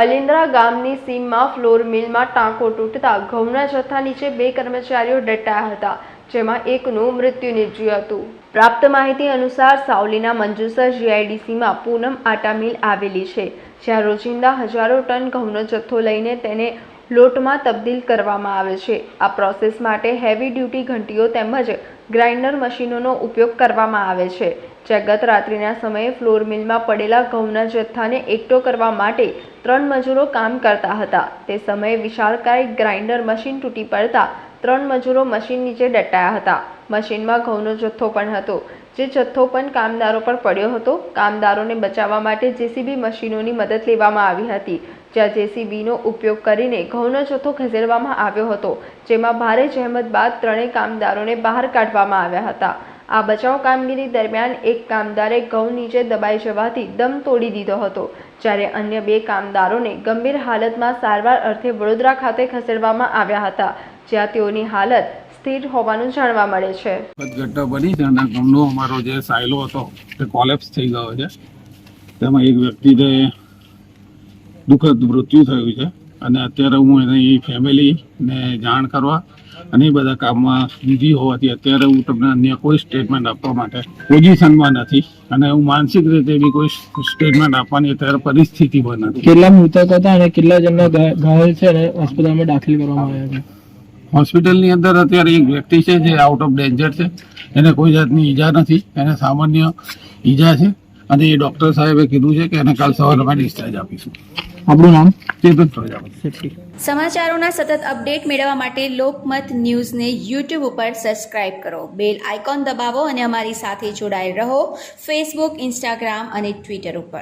અલિન્દ્રા ગામની સીમમાં ફ્લોર મિલમાં ટાંકો તૂટતા ઘઉંના જથ્થા નીચે બે કર્મચારીઓ દટાયા હતા, જેમાં એકનું મૃત્યુ નીપજ્યું હતું. પ્રાપ્ત માહિતી અનુસાર સાવલીના મંજુસર જીઆઈડીસીમાં પૂનમ આટા મિલ આવેલી છે, જ્યાં રોજિંદા હજારો ટન ઘઉંનો જથ્થો લઈને તેને લોટમાં તબદીલ કરવામાં આવે છે. આ પ્રોસેસ માટે હેવી ડ્યુટી ઘંટીઓ તેમજ ગ્રાઇન્ડર મશીનોનો ઉપયોગ કરવામાં આવે છે. જ્યાં ગત રાત્રિના સમયે ફ્લોર મિલમાં પડેલા ઘઉંના જથ્થાને એકઠો કરવા માટે ત્રણ મજૂરો કામ કરતા હતા. તે સમયે વિશાળકાય ગ્રાઇન્ડર મશીન તૂટી પડતા ત્રણ મજૂરો મશીન નીચે દટાયા હતા. મશીનમાં ઘઉંનો જથ્થો પણ હતો. જે જથ્થો પણ કામદારો પર પડ્યો હતો, કામદારોને બચાવવા માટે જેસીબી મશીનોની મદદ લેવામાં આવી હતી. જ્યાં જેસીબીનો ઉપયોગ કરીને ઘઉંનો જથ્થો ખસેડવામાં આવ્યો હતો, જેમાં ભારે જહેમત બાદ ત્રણેય કામદારોને બહાર કાઢવામાં આવ્યા હતા. આ બચાવ કામગીરી દરમિયાન એક કામદારે ઘઉં નીચે દબાઈ જવાથી દમ તોડી દીધો હતો. જ્યારે અન્ય બે કામદારોને ગંભીર હાલતમાં સારવાર અર્થે વડોદરા ખાતે ખસેડવામાં આવ્યા હતા, જ્યાં તેઓની હાલત સ્થિર હોવાનું જાણવા મળે છે. બની અમારો જે સાયલો હતો તે કોલેપ્સ થઈ ગયો છે. તેમાં એક વ્યક્તિને દુઃખદ મૃત્યુ થયું છે. અને અત્યારે હું એની ફેમિલીને જાણ કરવા અને એ બધા કામમાં બીજી હોવાથી અત્યારે હું તમને અન્ય કોઈ સ્ટેટમેન્ટ આપવા માટે પોઝિશનમાં નથી. અને હું માનસિક રીતે બી કોઈ સ્ટેટમેન્ટ આપવાની અત્યારે પરિસ્થિતિ પણ નથી. કેટલા મૃતક હતા અને કેટલા જણના ઘાયલ છે અને હોસ્પિટલમાં દાખલ કરવામાં આવ્યા છે? હોસ્પિટલની અંદર અત્યારે એક વ્યક્તિ છે જે આઉટ ઓફ ડેન્જર છે. એને કોઈ જાતની ઈજા નથી. એને સામાન્ય ઈજા છે. અને એ ડૉક્ટર સાહેબે કીધું છે કે એને કાલ સવારમાં ડિસ્ચાર્જ આપીશું. આપણું નામ સમાચારોના સતત અપડેટ મેળવવા માટે લોકમત ન્યૂઝને યુટ્યુબ ઉપર સબસ્ક્રાઇબ કરો. બેલ આઇકોન દબાવો અને અમારી સાથે જોડાયેલ રહો ફેસબુક, ઇન્સ્ટાગ્રામ અને ટ્વિટર ઉપર.